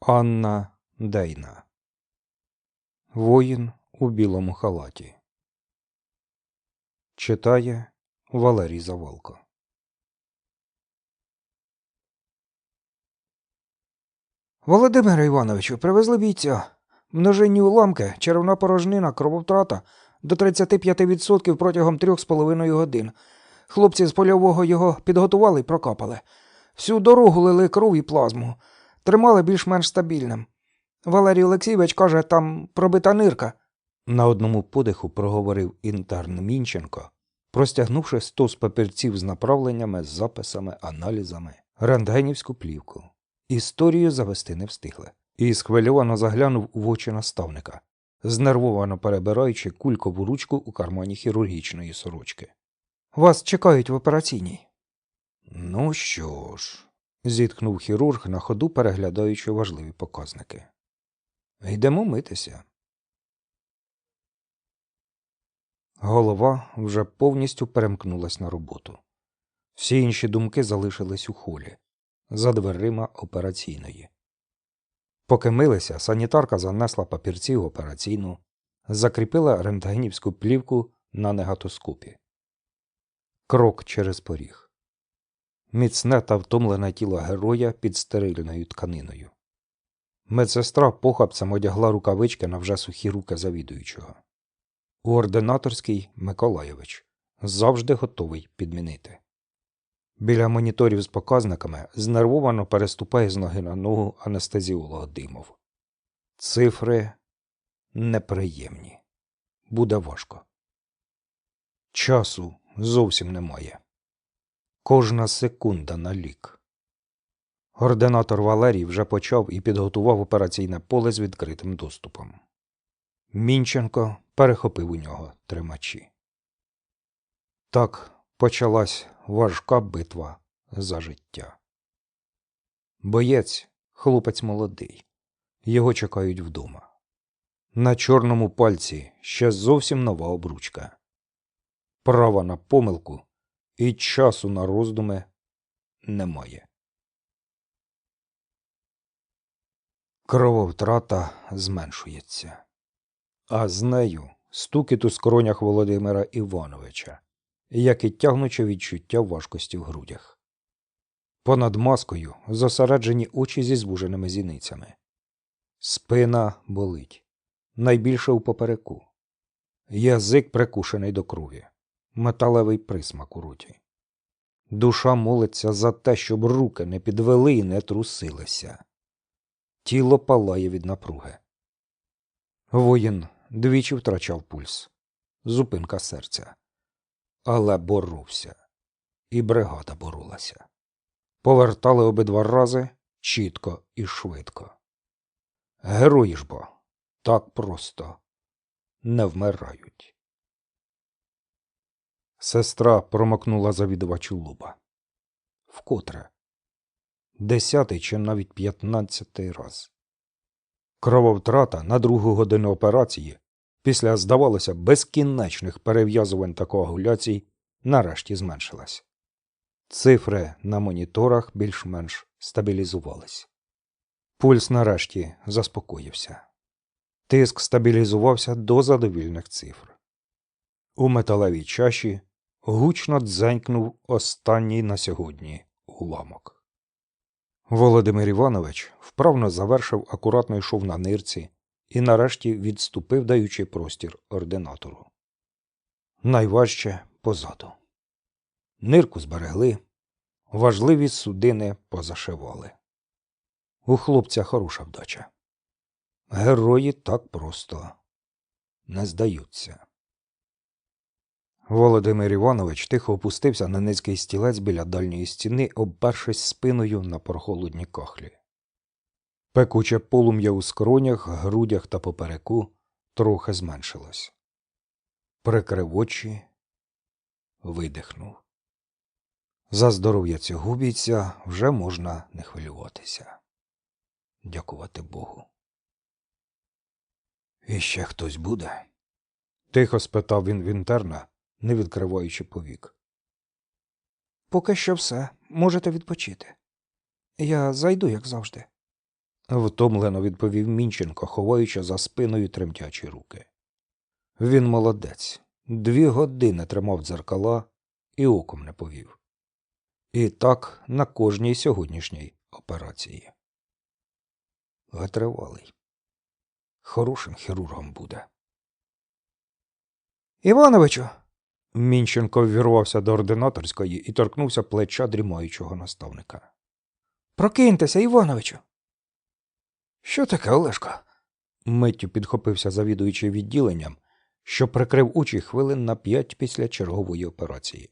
Анна Дейна. Воїн у білому халаті. Читає Валерій Заволко. Володимире Івановичу, привезли бійця. Множинні уламки, червна порожнина, крововтрата до 35% протягом трьох з половиною годин. Хлопці з польового його підготували і прокапали. Всю дорогу лили кров і плазму. Тримали більш-менш стабільним. Валерій Олексійович каже, там пробита нирка. На одному подиху проговорив інтерн Мінченко, простягнувши стос папірців з направленнями, записами, аналізами, рентгенівську плівку. Історію завести не встигли. І схвильовано заглянув в очі наставника, знервовано перебираючи кулькову ручку у кармані хірургічної сорочки. Вас чекають в операційній. Ну що ж, зітхнув хірург на ходу, переглядаючи важливі показники. Йдемо митися. Голова вже повністю перемкнулась на роботу. Всі інші думки залишились у холі, за дверима операційної. Поки милися, санітарка занесла папірці в операційну, закріпила рентгенівську плівку на негатоскопі. Крок через поріг. Міцне та втомлене тіло героя під стерильною тканиною. Медсестра похапцем одягла рукавички на вже сухі руки завідуючого. У ординаторській Миколайович завжди готовий підмінити. Біля моніторів з показниками знервовано переступає з ноги на ногу анестезіолог Димов. Цифри неприємні. Буде важко. Часу зовсім немає. Кожна секунда на лік. Ординатор Валерій вже почав і підготував операційне поле з відкритим доступом. Мінченко перехопив у нього тримачі. Так почалась важка битва за життя. Боєць, хлопець молодий. Його чекають вдома. На чорному пальці ще зовсім нова обручка. Права на помилку і часу на роздуми немає. Крововтрата зменшується, а з нею стукіт у скронях Володимира Івановича, як і тягнуче відчуття важкості в грудях. Понад маскою зосереджені очі зі звуженими зіницями. Спина болить, найбільше у попереку. Язик прикушений до крові, металевий присмак у роті. Душа молиться за те, щоб руки не підвели і не трусилися. Тіло палає від напруги. Воїн двічі втрачав пульс, зупинка серця. Але боровся, і бригада боролася. Повертали обидва рази чітко і швидко. Герої ж бо так просто не вмирають. Сестра промокнула завідувачу лоба. Вкотре. Десятий чи навіть п'ятнадцятий раз. Крововтрата на другу годину операції після, здавалося, безкінечних перев'язувань та коагуляцій нарешті зменшилась. Цифри на моніторах більш-менш стабілізувались. Пульс нарешті заспокоївся. Тиск стабілізувався до задовільних цифр. У металевій чаші гучно дзенькнув останній на сьогодні уламок. Володимир Іванович вправно завершив акуратний шов на нирці і нарешті відступив, даючи простір ординатору. Найважче позаду. Нирку зберегли, важливі судини позашивали. У хлопця хороша вдача. Герої так просто не здаються. Володимир Іванович тихо опустився на низький стілець біля дальньої стіни, обпершись спиною на прохолодні кахлі. Пекуче полум'я у скронях, грудях та попереку трохи зменшилось. Прикрив очі, видихнув. За здоров'я цього бійця вже можна не хвилюватися. Дякувати Богу. І ще хтось буде? Тихо спитав він в інтерна, не відкриваючи повік. Поки що все. Можете відпочити. Я зайду, як завжди. втомлено відповів Мінченко, ховаючи за спиною тремтячі руки. Він молодець. Дві години тримав дзеркала і оком не повів. І так на кожній сьогоднішній операції. Витривалий. Хорошим хірургом буде. Івановичу, Мінченко ввірвався до ординаторської і торкнувся плеча дрімаючого наставника. прокиньтеся, Івановичу. Що таке, Олешко? Миттю підхопився завідуючий відділенням, що прикрив очі хвилин на п'ять після чергової операції.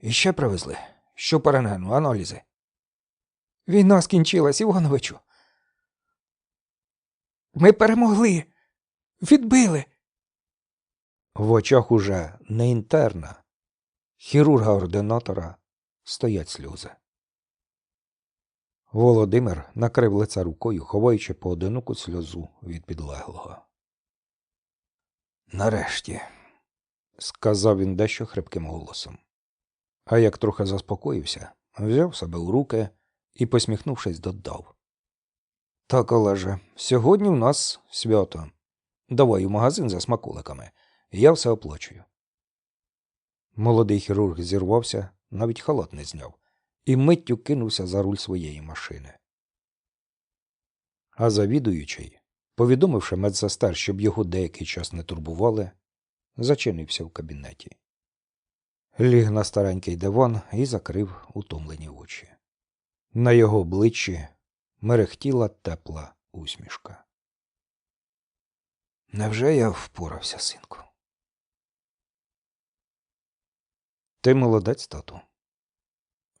І ще привезли. Що по аналізи. Війна скінчилась, Івановичу. Ми перемогли. Відбили. В очах уже не інтерна, хірурга-ординатора стоять сльози. Володимир накрив лице рукою, ховаючи поодиноку сльозу від підлеглого. Нарешті, сказав він дещо хрипким голосом. А як трохи заспокоївся, взяв себе у руки і, посміхнувшись, додав. Так, Олеже, сьогодні в нас свято. Давай у магазин за смаколиками. Я все оплачую. Молодий хірург зірвався, навіть халат не зняв, і миттю кинувся за руль своєї машини. А завідуючий, повідомивши медсестер, щоб його деякий час не турбували, зачинився в кабінеті. Ліг на старенький диван і закрив утомлені очі. На його обличчі мерехтіла тепла усмішка. Невже я впорався, синку? Ти молодець, тату.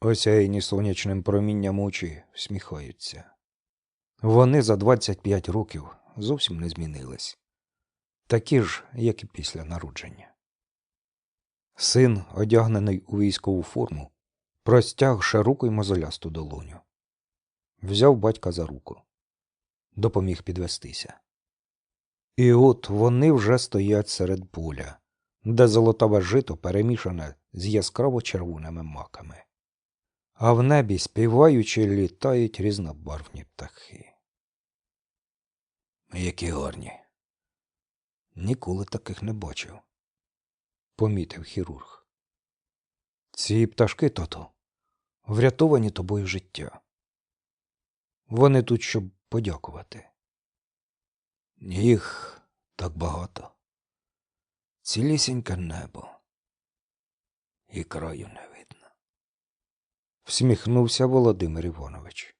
Осяяні сонячним промінням очі всміхаються. Вони за 25 років зовсім не змінились. Такі ж, як і після народження. Син, одягнений у військову форму, простяг широку й мозолясту долоню. Взяв батька за руку, допоміг підвестися. І от вони вже стоять серед поля, де золотаве жито перемішане з яскраво червоними маками. А в небі співаючи літають різнобарвні птахи. Які гарні. Ніколи таких не бачив, помітив хірург. Ці пташки, тото, врятовані тобою життя. Вони тут, щоб подякувати. Їх так багато. Цілісіньке небо. І краю не видно. Всміхнувся Володимир Іванович.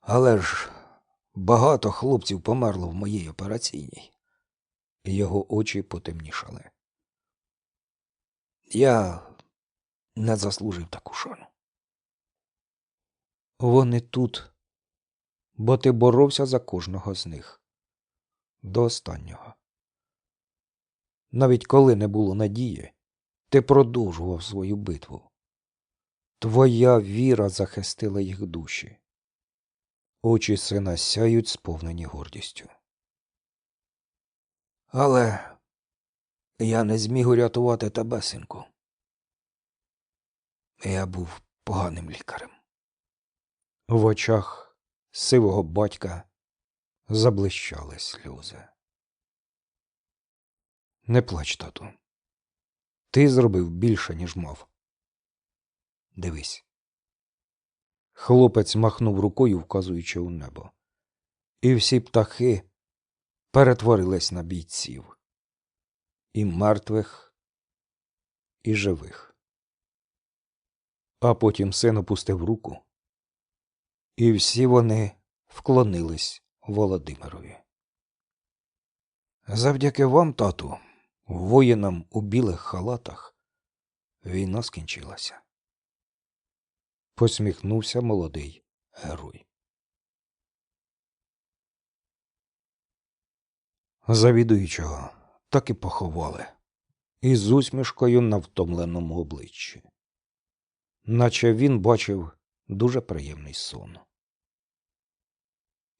Але ж багато хлопців померло в моїй операційній. Його очі потемнішали. Я не заслужив таку шану. Вони тут, бо ти боровся за кожного з них. До останнього. Навіть коли не було надії, ти продовжував свою битву. Твоя віра захистила їх душі. Очі сина сяють, сповнені гордістю. Але я не зміг урятувати тебе, синку. Я був поганим лікарем. В очах сивого батька заблищали сльози. Не плач, тату. Ти зробив більше, ніж мав. Дивись. Хлопець махнув рукою, вказуючи у небо. І всі птахи перетворились на бійців. І мертвих, і живих. А потім син опустив руку, і всі вони вклонились Володимирові. Завдяки вам, тату, воїнам у білих халатах, війна скінчилася. Посміхнувся молодий герой. Завідуючого так і поховали, із усмішкою на втомленому обличчі, наче він бачив дуже приємний сон.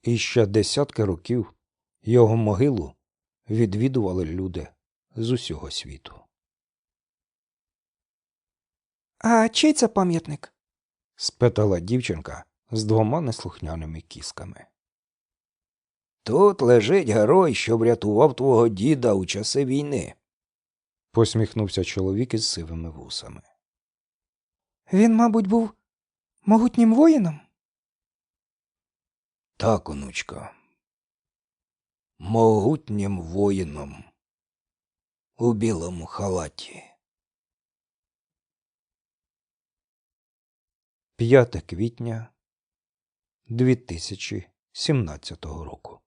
І ще десятки років його могилу відвідували люди з усього світу. А чий це пам'ятник? спитала дівчинка з двома неслухняними кісками. Тут лежить герой, що врятував твого діда у часи війни. посміхнувся чоловік із сивими вусами. Він, мабуть, був могутнім воїном? Так, онучко. Могутнім воїном у білому халаті. 5 квітня 2017 року.